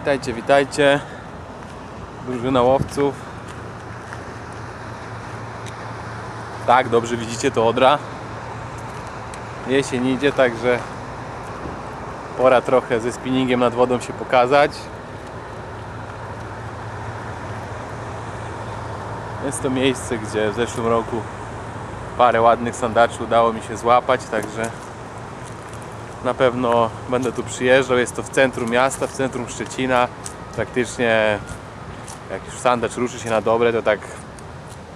Witajcie, witajcie. Drużyna łowców. Tak, dobrze widzicie to Odra. Jesień idzie, także pora trochę ze spinningiem nad wodą się pokazać. Jest to miejsce, gdzie w zeszłym roku parę ładnych sandaczy udało mi się złapać, także na pewno będę tu przyjeżdżał. Jest to w centrum miasta, w centrum Szczecina. Praktycznie jak już sandacz ruszy się na dobre, to tak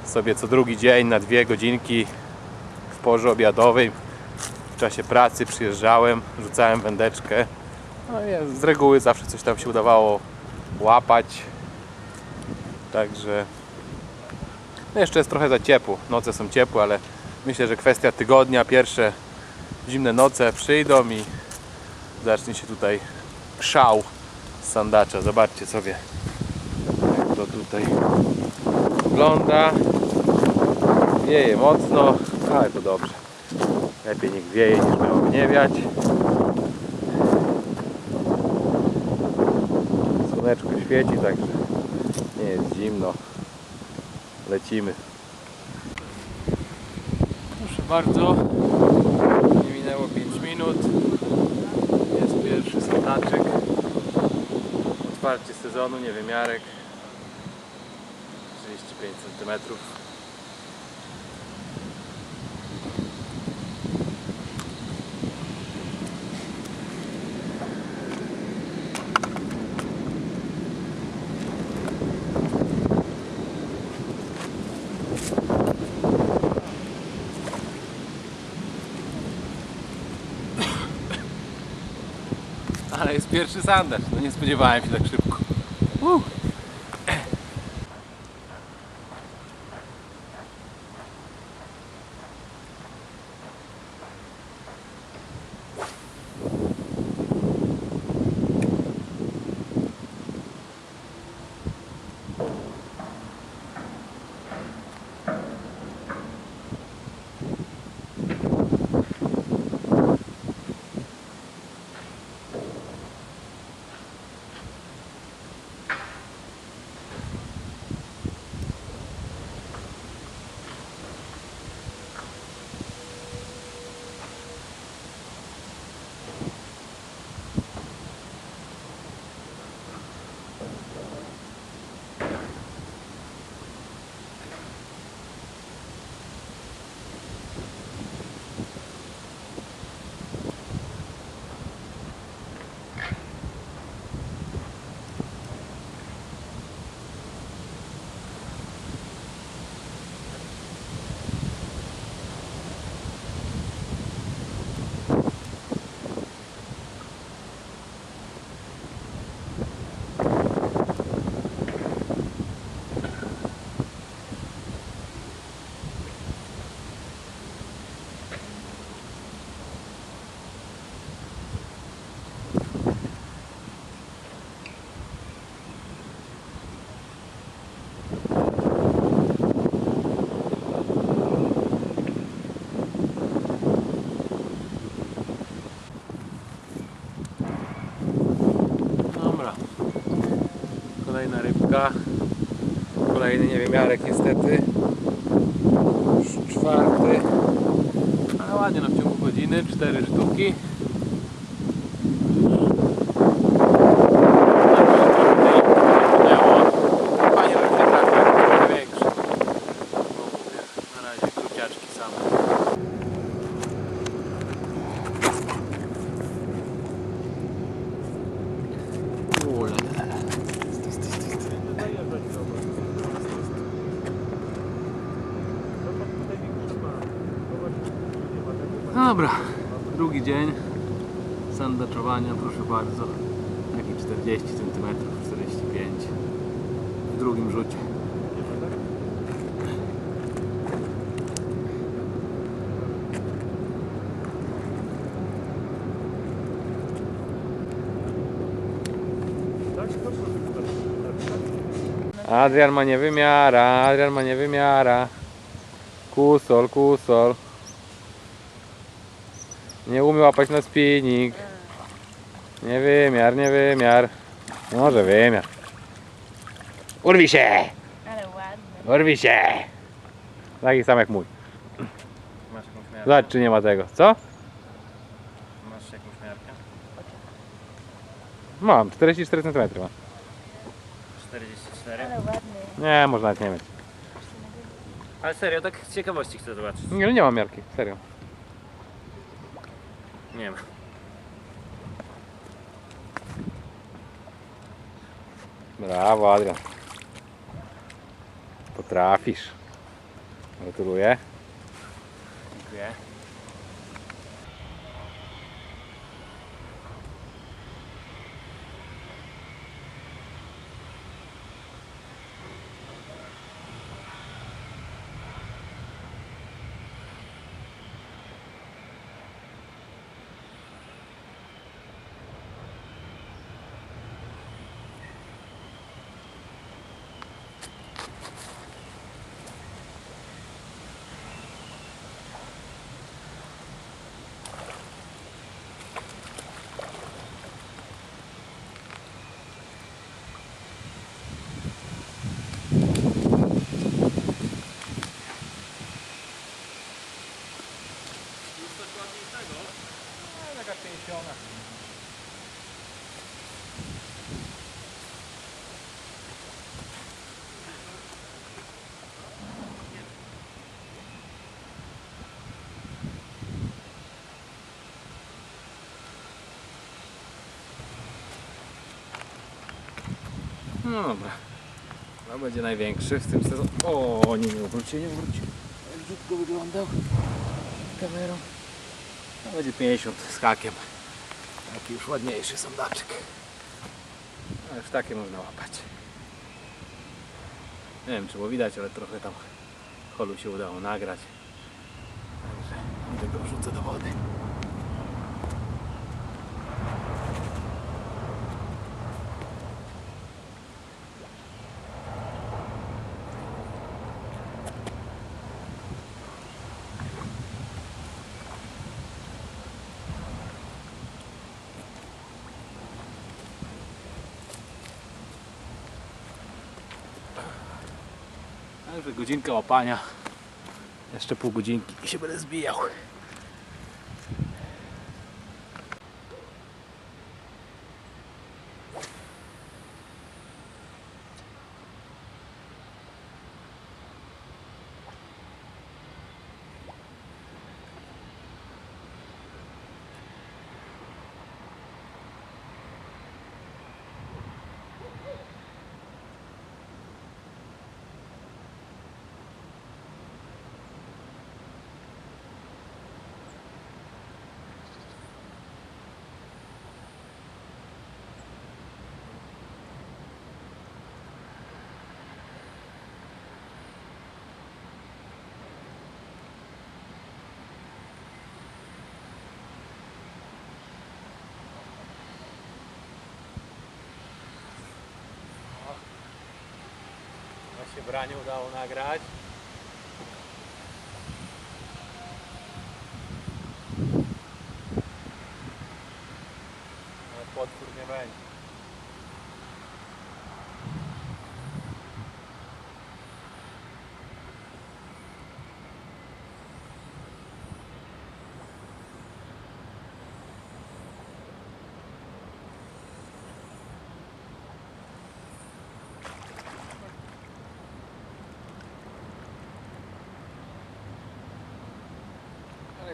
sobie co drugi dzień na dwie godzinki w porze obiadowej w czasie pracy przyjeżdżałem, rzucałem wędeczkę. No i z reguły zawsze coś tam się udawało łapać. Także no jeszcze jest trochę za ciepło. Noce są ciepłe, ale myślę, że kwestia tygodnia, pierwsze zimne noce przyjdą i zacznie się tutaj szał z sandacza. Zobaczcie sobie jak to tutaj wygląda. Wieje mocno, ale to dobrze. Lepiej niech wieje niż miałoby nie. Słoneczko świeci, także nie jest zimno. Lecimy. Proszę bardzo. Minęło 5 minut. Jest pierwszy sandaczek. Otwarcie sezonu, niewymiarek. 35 cm. Ale jest pierwszy sandacz. No nie spodziewałem się tak szybko. Uh. Dobra. Kolejna rybka. Kolejny niewymiarek niestety. Już czwarty. Ale ładnie no w ciągu godziny. Cztery sztuki. Fajnie, że nie trafił, jak trochę większy. Na razie króciaczki same. Dobra, drugi dzień sandaczowania, proszę bardzo. Taki 40 cm, 45 w drugim rzucie. Adrian ma niewymiara, Adrian ma niewymiara. Kusol, kusol. Nie umie łapać na spinning. Nie wymiar, nie wymiar. Może wymiar. Urwij się! Ale ładny. Urwij się! Taki sam jak mój. Masz jakąś miarkę? Zobacz czy nie ma tego. Co? Masz jakąś miarkę? Mam, 44 cm mam. 44? Ale ładny. Nie, może nawet nie mieć. Ale serio, tak z ciekawości chcę zobaczyć. Nie, nie mam miarki, serio. Nie ma. Brawo Adrian. Potrafisz. Gratuluję. Dziękuję. No dobra. To będzie największy w tym sezonie. O, nie, nie obrócił, nie obrócił. Jak brzydko wyglądał kamerą. To będzie 50 z hakiem. Taki już ładniejszy sondaczek. A już takie można łapać. Nie wiem czy było widać, ale trochę tam holu się udało nagrać. Także idę go wrzucę do wody. Także godzinka łapania. Jeszcze pół godzinki i się będę zbijał. Branie udało nagrać. Ale potwór nie będzie.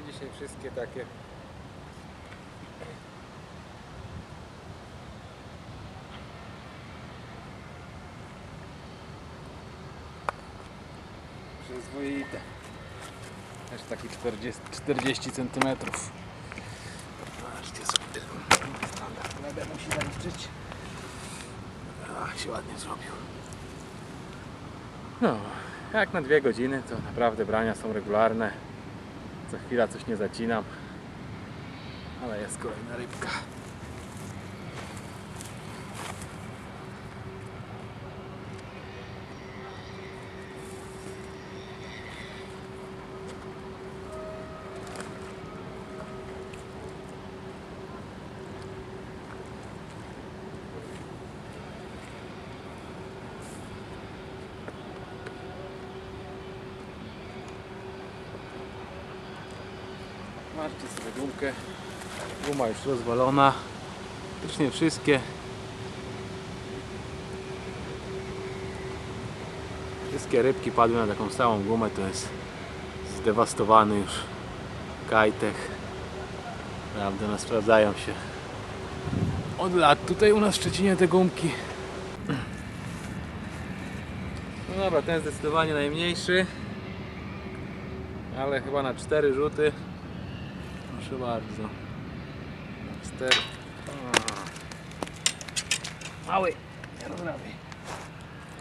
Ale dzisiaj wszystkie takie przyzwoite. Też taki 40, 40 cm. Zobaczcie sobie. Standard musi zaliczyć. Ach, się ładnie zrobił. No, jak na dwie godziny to naprawdę brania są regularne. Co chwila coś nie zacinam. Ale jest kolejna rybka. Patrzcie sobie gumkę. Guma już rozwalona. Już nie wszystkie. Wszystkie rybki padły na taką samą gumę. To jest zdewastowany już kajtech. Prawda, no sprawdzają się od lat tutaj u nas w Szczecinie te gumki. No dobra, ten zdecydowanie najmniejszy. Ale chyba na cztery rzuty. Proszę bardzo. Na cztery. Mały. Rozrabiaj.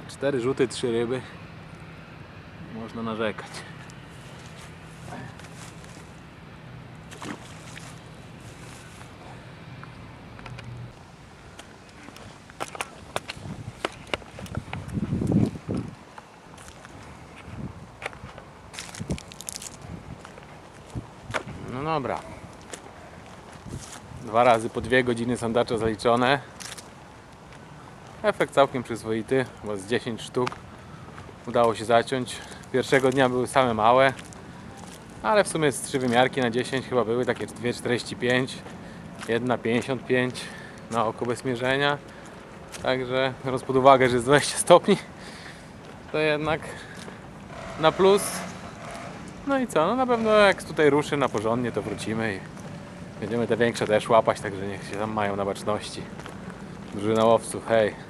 Cztery rzuty, trzy ryby. Można narzekać. No dobra. Dwa razy po dwie godziny sandacza zaliczone. Efekt całkiem przyzwoity, bo z 10 sztuk udało się zaciąć. Pierwszego dnia były same małe, ale w sumie z trzy wymiarki na 10 chyba były takie 2,45, jedna 55 na oko bez mierzenia. Także biorąc pod uwagę, że jest 20 stopni, to jednak na plus. No i co? No na pewno jak tutaj ruszy na porządnie, to wrócimy i będziemy te większe też łapać, także niech się tam mają na baczności. Drużyna łowców, hej.